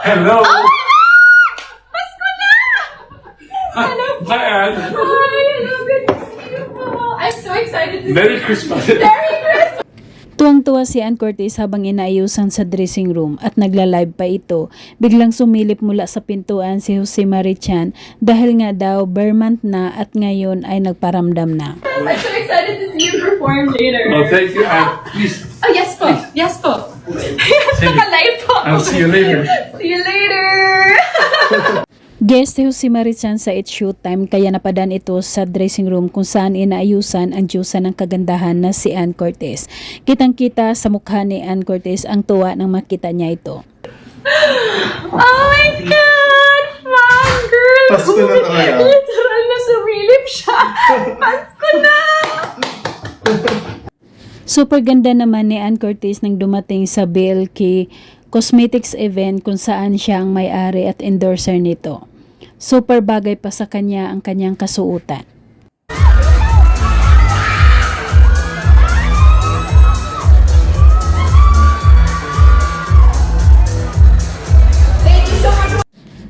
Hello! Pasko na! Hi, Ann. Hi, hello, good to see you po. I'm so excited to Merry see Christmas. you. Merry Christmas! Tuwang-tuwa si Ann Cortez habang inaayusan sa dressing room at nagla-live pa ito. Biglang sumilip mula sa pintuan si Jose Marichan dahil nga daw bare month na at ngayon ay nagparamdam na. I'm so excited to see you perform later. Well, thank you, Ann. Please, Oh, yes po. Yes po. Naka-live po. I'll see you later. Guest si Marichan sa It's Showtime kaya napadaan ito sa dressing room kung saan inaayusan ang Diyosa ng kagandahan na si Ann Cortez. Kitang-kita sa mukha ni Ann Cortez ang tuwa nang makita niya ito. Oh my God! Fun girl! Pasko na talaga. Literal na sumilip siya. Pasko na! Super ganda naman ni Ann Cortez nang dumating sa BLK Cosmetics event kung saan siya ang may-ari at endorser nito. Super bagay pa sa kanya ang kanyang much.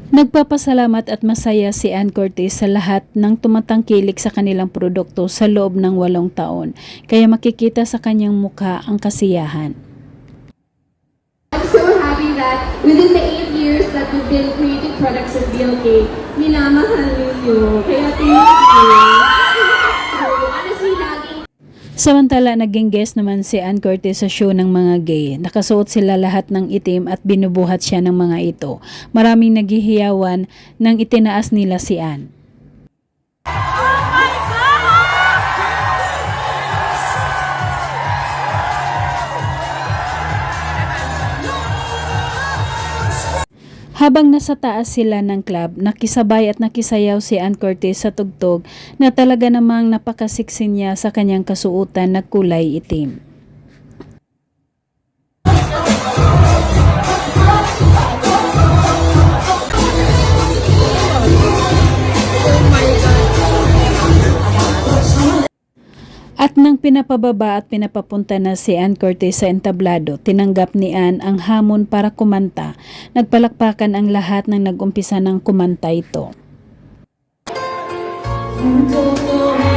Nagpapasalamat at masaya si Ann Cortez sa lahat ng tumatangkilik sa kanilang produkto sa loob ng walong taon. Kaya makikita sa kanyang mukha ang kasiyahan. Within the eight years that we've been creating products at BLK, minamahal ninyo. Kaya thank you. Samantala, naging guest naman si Ann Cortez sa show ng mga gay. Nakasuot sila lahat ng itim at binubuhat siya ng mga ito. Maraming naghihiyawan nang itinaas nila si Ann. Habang nasa taas sila ng club, nakisabay at nakisayaw si Ann Cortez sa tugtog na talaga namang napakasiksin niya sa kanyang kasuotan na kulay itim. At nang pinapababa at pinapapunta na si Ann Cortez sa entablado, tinanggap ni Ann ang hamon para kumanta. Nagpalakpakan ang lahat ng nagumpisa ng kumanta ito. Lalong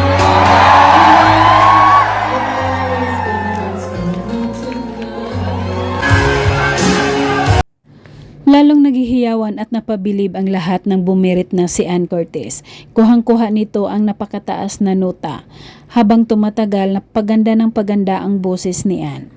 naghihiyawan at napabilib ang lahat ng bumirit na si Ann Cortez. Kuhang-kuha nito ang napakataas na nota. Habang tumatagal, napaganda ng paganda ang boses ni Ann.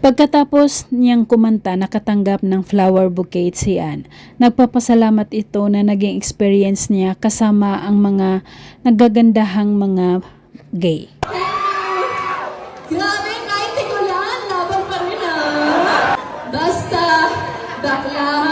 Pagkatapos niyang kumanta, nakatanggap ng flower bouquet si Ann. Nagpapasalamat ito na naging experience niya kasama ang mga nagagandahang mga gay. Grabe, kahit yan, laban pa rin ah. Basta, bakla